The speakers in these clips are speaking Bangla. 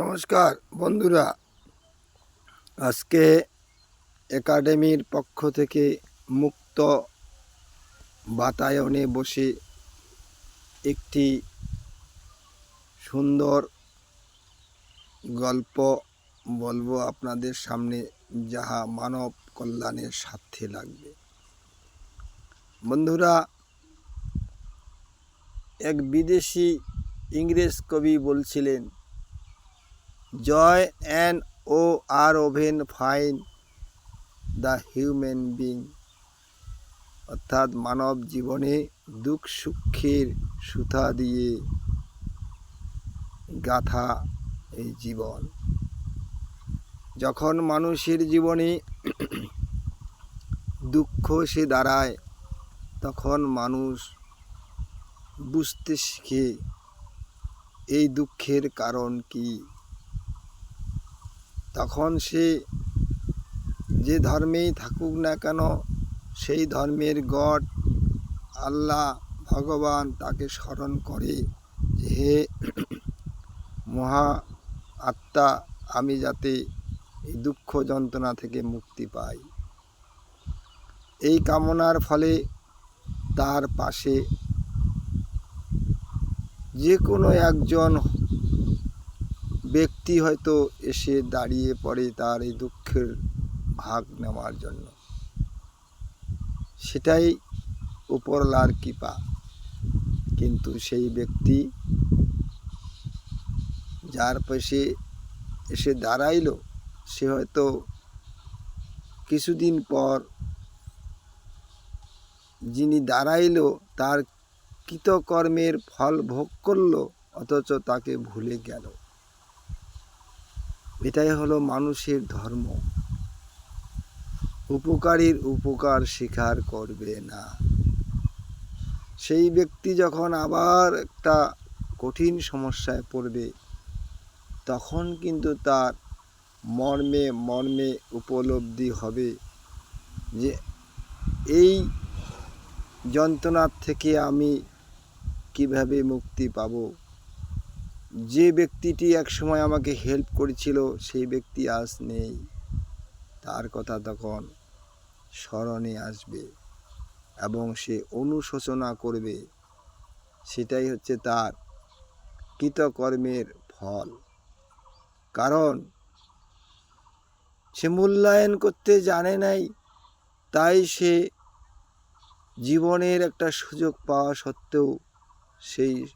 নমস্কার, বন্ধুরা। আজকে একাডেমির পক্ষ থেকে মুক্ত বাতায়নে বসে একটি সুন্দর গল্প বলব আপনাদের সামনে, যাহা মানব কল্যাণের স্বার্থে লাগবে। বন্ধুরা, এক বিদেশি ইংরেজ কবি বলছিলেন joy and woe are woven fine the human being. অর্থাৎ মানব জীবনে দুঃখ সুখের সুতা দিয়ে গাথা এই জীবন। যখন মানুষের জীবনে দুঃখ সে দাঁড়ায়, তখন মানুষ বুঝতে শিখে, এই দুঃখের কারণ কী? তখন সে যে ধর্মেই থাকুক না কেন, সেই ধর্মের গড আল্লাহ ভগবান তাকে স্মরণ করে যে, হে মহা আত্মা আমি যাতে এই দুঃখ যন্ত্রণা থেকে মুক্তি পাই। এই কামনার ফলে তার পাশে যে কোনো একজন ব্যক্তি হয়তো এসে দাঁড়িয়ে পড়ে তার এই দুঃখের ভাগ নেওয়ার জন্য। সেটাই উপরলার কৃপা। কিন্তু সেই ব্যক্তি যার পাশে এসে দাঁড়াইল, সে হয়তো কিছুদিন পর যিনি দাঁড়াইল, তার কৃতকর্মের ফল ভোগ করল, অথচ তাকে ভুলে গেল। এটাই হলো মানুষের ধর্ম। উপকারীর উপকার স্বীকার করবে না। সেই ব্যক্তি যখন আবার একটা কঠিন সমস্যায় পড়বে, তখন কিন্তু তার মর্মে মর্মে উপলব্ধি হবে যে, এই যন্ত্রণার থেকে আমি কীভাবে মুক্তি পাবো? যে ব্যক্তিটি একসময় আমাকে হেল্প করেছিল, সেই ব্যক্তি আজ নেই। তার কথা তখন স্মরণে আসবে এবং সে অনুশোচনা করবে। সেটাই হচ্ছে তার কৃতকর্মের ফল। কারণ সে মূল্যায়ন করতে জানে নাই, তাই সে জীবনের একটা সুযোগ পাওয়া সত্ত্বেও সেই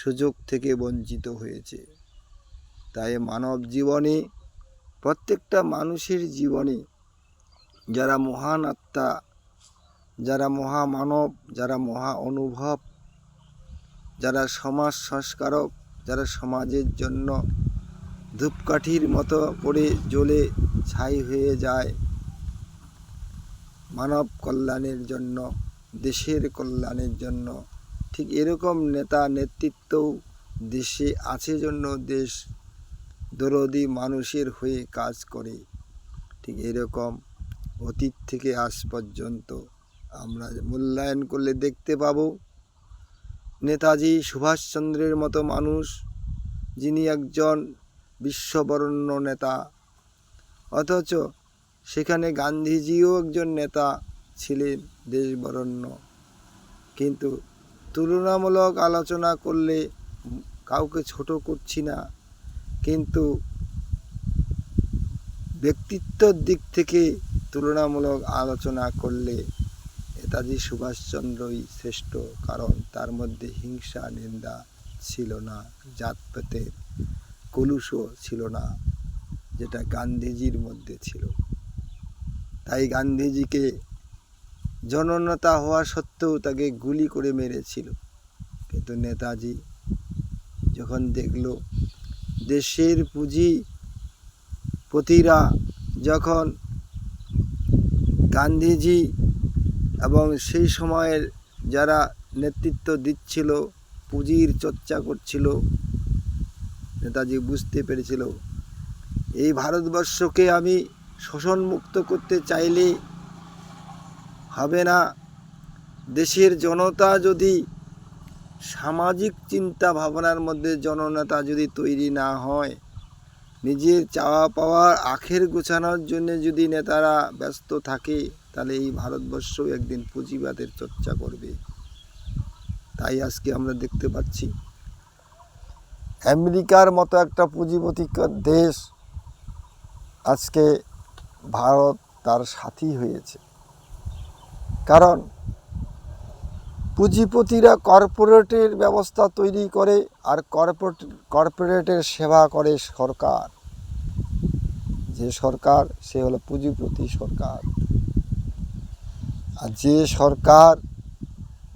সুযোগ থেকে বঞ্চিত হয়েছে। তাই মানব জীবনে, প্রত্যেকটা মানুষের জীবনে যারা মহান আত্মা, যারা মহামানব, যারা মহা অনুভব, যারা সমাজ সংস্কারক, যারা সমাজের জন্য ধূপকাঠির মতো করে জ্বলে ছাই হয়ে যায়, মানব কল্যাণের জন্য, দেশের কল্যাণের জন্য ঠিক এরকম নেতা নেতৃত্বও দেশে আছে জন্য দেশ দরদি মানুষের হয়ে কাজ করে। ঠিক এরকম অতীত থেকে আজ পর্যন্ত আমরা মূল্যায়ন করলে দেখতে পাব। নেতাজি সুভাষচন্দ্রের মতো মানুষ, যিনি একজন বিশ্ববরণ্য নেতা। অথচ সেখানে গান্ধীজিও একজন নেতা ছিলেন দেশবরণ্য। কিন্তু তুলনামূলক আলোচনা করলে কাউকে ছোট করছি না। কিন্তু ব্যক্তিত্বর দিক থেকে তুলনামূলক আলোচনা করলে নেতাজি সুভাষচন্দ্রই শ্রেষ্ঠ, কারণ তার মধ্যে হিংসা, নিন্দা ছিল না, জাতপাতের কলুষও ছিল না, যেটা গান্ধীজির মধ্যে ছিল। তাই গান্ধীজিকে জননেতা হওয়া সত্ত্বেও তাকে গুলি করে মেরেছিল। কিন্তু নেতাজি যখন দেখল দেশের পুঁজি পতিরা যখন গান্ধীজি এবং সেই সময়ের যারা নেতৃত্ব দিচ্ছিল, পুঁজির চর্চা করছিল, নেতাজি বুঝতে পেরেছিল, এই ভারতবর্ষকে আমি শোষণমুক্ত করতে চাইলে হবে না। দেশের জনতা যদি সামাজিক চিন্তা ভাবনার মধ্যে জননেতা যদি তৈরি না হয়, নিজের চাওয়া পাওয়ার আখের গোছানোর জন্য যদি নেতারা ব্যস্ত থাকে, তাহলে এই ভারতবর্ষ একদিন পুঁজিবাদের চর্চা করবে। তাই আজকে আমরা দেখতে পাচ্ছি, আমেরিকার মতো একটা পুঁজিপতিকর দেশ আজকে ভারত তার সাথী হয়েছে। কারণ পুঁজিপতিরা কর্পোরেটের ব্যবস্থা তৈরি করে আর কর্পোরেট, কর্পোরেটের সেবা করে সরকার। যে সরকার, সে হলো পুঁজিপতি সরকার। আর যে সরকার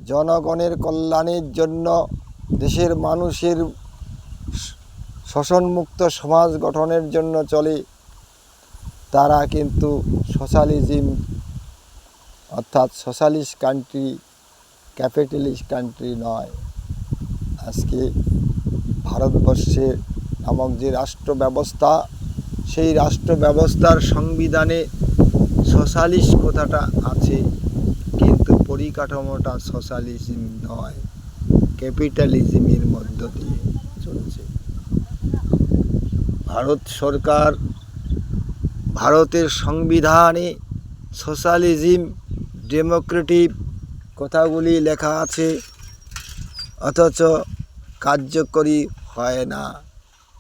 জনগণের কল্যাণের জন্য দেশের মানুষের শোষণমুক্ত সমাজ গঠনের জন্য চলে, তারা কিন্তু সোশ্যালিজম অর্থাৎ সোশ্যালিস্ট কান্ট্রি, ক্যাপিটালিস্ট কান্ট্রি নয়। আজকে ভারতবর্ষের নামক যে রাষ্ট্র ব্যবস্থা সেই রাষ্ট্র ব্যবস্থার সংবিধানে সোশ্যালিস্ট কথাটা আছে, কিন্তু পরিকাঠামোটা সোশ্যালিজম নয়, ক্যাপিটালিজমের মধ্য দিয়ে চলছে। ভারত সরকার, ভারতের সংবিধানে সোশ্যালিজম ডেমোক্রেটিক কথাগুলি লেখা আছে, অথচ কার্যকরী হয় না।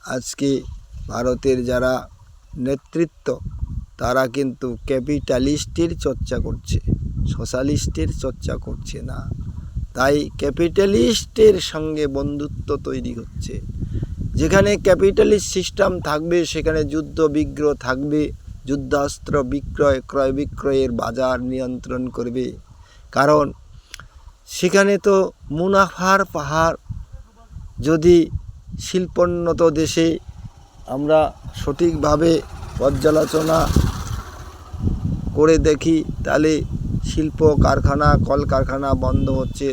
আজকে ভারতের যারা নেতৃত্ব, তারা কিন্তু ক্যাপিটালিস্টের চর্চা করছে, সোশ্যালিস্টের চর্চা করছে না। তাই ক্যাপিটালিস্টের সঙ্গে বন্ধুত্ব তৈরি হচ্ছে। যেখানে ক্যাপিটালিস্ট সিস্টেম থাকবে, সেখানে যুদ্ধ বিগ্রহ থাকবে যুদ্ধাস্ত্র বিক্রয়, ক্রয় বিক্রয়ের বাজার নিয়ন্ত্রণ করবে। কারণ সেখানে তো মুনাফার পাহাড়। যদি শিল্পোন্নত দেশে আমরা সঠিকভাবে পর্যালোচনা করে দেখি, তাহলে শিল্প, কারখানা, কলকারখানা বন্ধ হচ্ছে।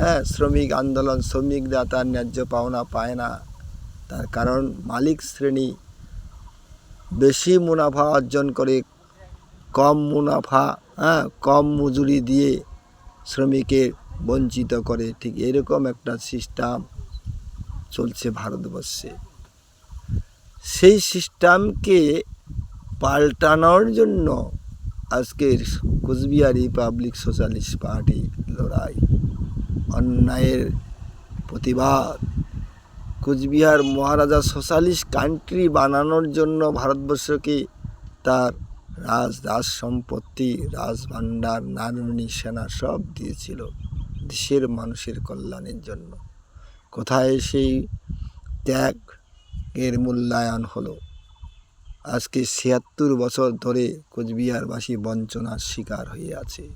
হ্যাঁ শ্রমিক আন্দোলন, শ্রমিকরা তার ন্যায্য পাওনা পায় না। তার কারণ মালিক শ্রেণি বেশি মুনাফা অর্জন করে, কম মুনাফা হ্যাঁ কম মজুরি দিয়ে শ্রমিকের বঞ্চিত করে। ঠিক এরকম একটা সিস্টেম চলছে ভারতবর্ষে। সেই সিস্টেমকে পাল্টানোর জন্য আজকের কোচবিহার রিপাবলিক সোশ্যালিস্ট পার্টি লড়াই, অন্যায়ের প্রতিবাদ। কোচবিহার মহারাজা সোশ্যালিস্ট কান্ট্রি বানানোর জন্য ভারতবর্ষকে তার রাজ রাজ সম্পত্তি রাজভাণ্ডার নারুণী সেনা সব দিয়েছিল দেশের মানুষের কল্যাণের জন্য। কোথায় সেই ত্যাগের মূল্যায়ন হলো? আজকে ছিয়াত্তর বছর ধরে কোচবিহারবাসী বঞ্চনার শিকার হয়ে আছে।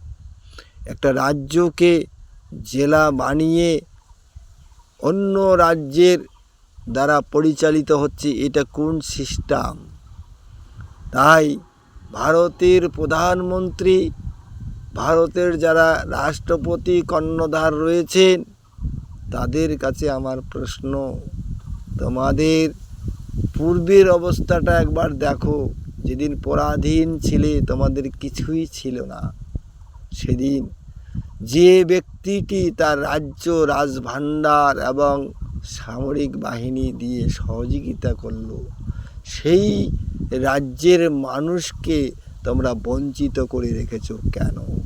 একটা রাজ্যকে জেলা বানিয়ে অন্য রাজ্যের দ্বারা পরিচালিত হচ্ছে এটা কোন সিস্টেম? তাই ভারতের প্রধানমন্ত্রী, ভারতের যারা রাষ্ট্রপতি কর্ণধার রয়েছেন, তাদের কাছে আমার প্রশ্ন, তোমাদের পূর্বের অবস্থাটা একবার দেখো। যেদিন পরাধীন ছিলে, তোমাদের কিছুই ছিল না। সেদিন যে ব্যক্তিটি তার রাজ্য রাজভাণ্ডার এবং সামরিক বাহিনী দিয়ে সহযোগিতা করল। সেই রাজ্যের মানুষকে তোমরা বঞ্চিত করে রেখেছ কেন?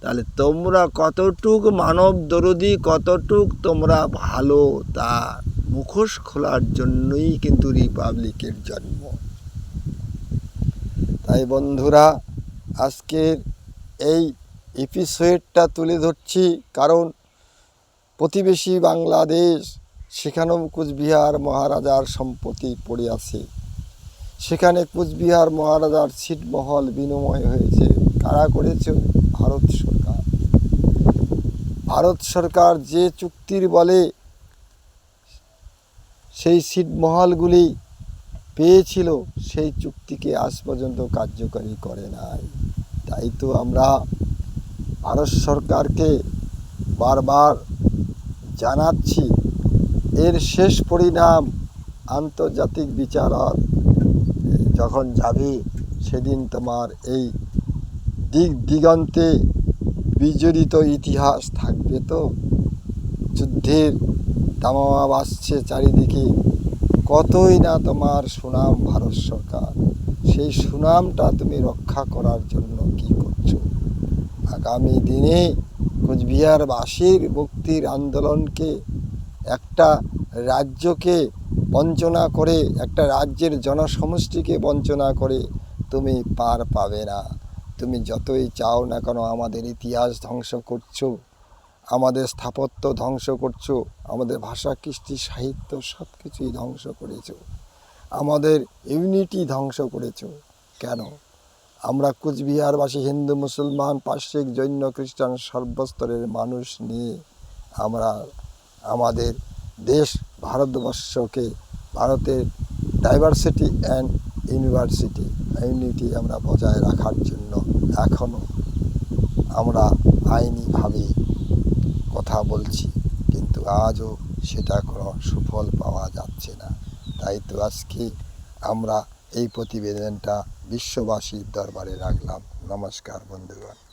তাহলে তোমরা কতটুক মানব দরদি, কতটুক তোমরা ভালো, তা মুখোশ খোলার জন্যই কিন্তু রিপাবলিকের জন্ম। তাই বন্ধুরা, আজকের এই এপিসোডটা তুলে ধরছি কারণ প্রতিবেশী বাংলাদেশ সেখানেও কুচবিহার মহারাজার সম্পত্তি পড়ে আছে সেখানে কুচবিহার মহারাজার ছিটমহল বিনিময় হয়েছে। কারা করেছে? ভারত সরকার। ভারত সরকার যে চুক্তির বলে সেই ছিটমহলগুলি পেয়েছিল, সেই চুক্তিকে আজ পর্যন্ত কার্যকরী করে নাই। তাই তো আমরা ভারত সরকারকে বারবার জানাচ্ছি এর শেষ পরিণাম আন্তর্জাতিক বিচারক যখন যাবে সেদিন তোমার এই দিক দিগন্তে বিজড়িত ইতিহাস থাকবে তো? যুদ্ধের দামামা বাসছে চারিদিকে। কতই না তোমার সুনাম ভারত সরকার। সেই সুনামটা তুমি রক্ষা করার জন্য কি করছ? আগামী দিনে কোচবিহারবাসীর মুক্তির আন্দোলনকে একটা রাজ্যকে বঞ্চনা করে, একটা রাজ্যের জনসমষ্টিকে বঞ্চনা করে তুমি পার পাবে না। তুমি যতই চাও না কেন আমাদের ইতিহাস ধ্বংস করছ, আমাদের স্থাপত্য ধ্বংস করছ, আমাদের ভাষা, কৃষ্টি, সাহিত্য সব কিছুই ধ্বংস করেছ। আমাদের ইউনিটি ধ্বংস করেছ। কেন? আমরা কুচবিহারবাসী হিন্দু, মুসলমান পার্শ্বিক জৈন, খ্রিস্টান সর্বস্তরের মানুষ নিয়ে আমরা আমাদের দেশ ভারতবর্ষকে, ভারতের ডাইভার্সিটি অ্যান্ড ইউনিভার্সিটি ইউনিটি আমরা বজায় রাখার জন্য এখনও আমরা আইনিভাবে কথা বলছি, কিন্তু আজও সেটা কোনো সুফল পাওয়া যাচ্ছে না। তাই তো আজকে আমরা এই প্রতিবেদনটা বিশ্ববাসীর দরবারে রাখলাম। নমস্কার বন্ধুগণ।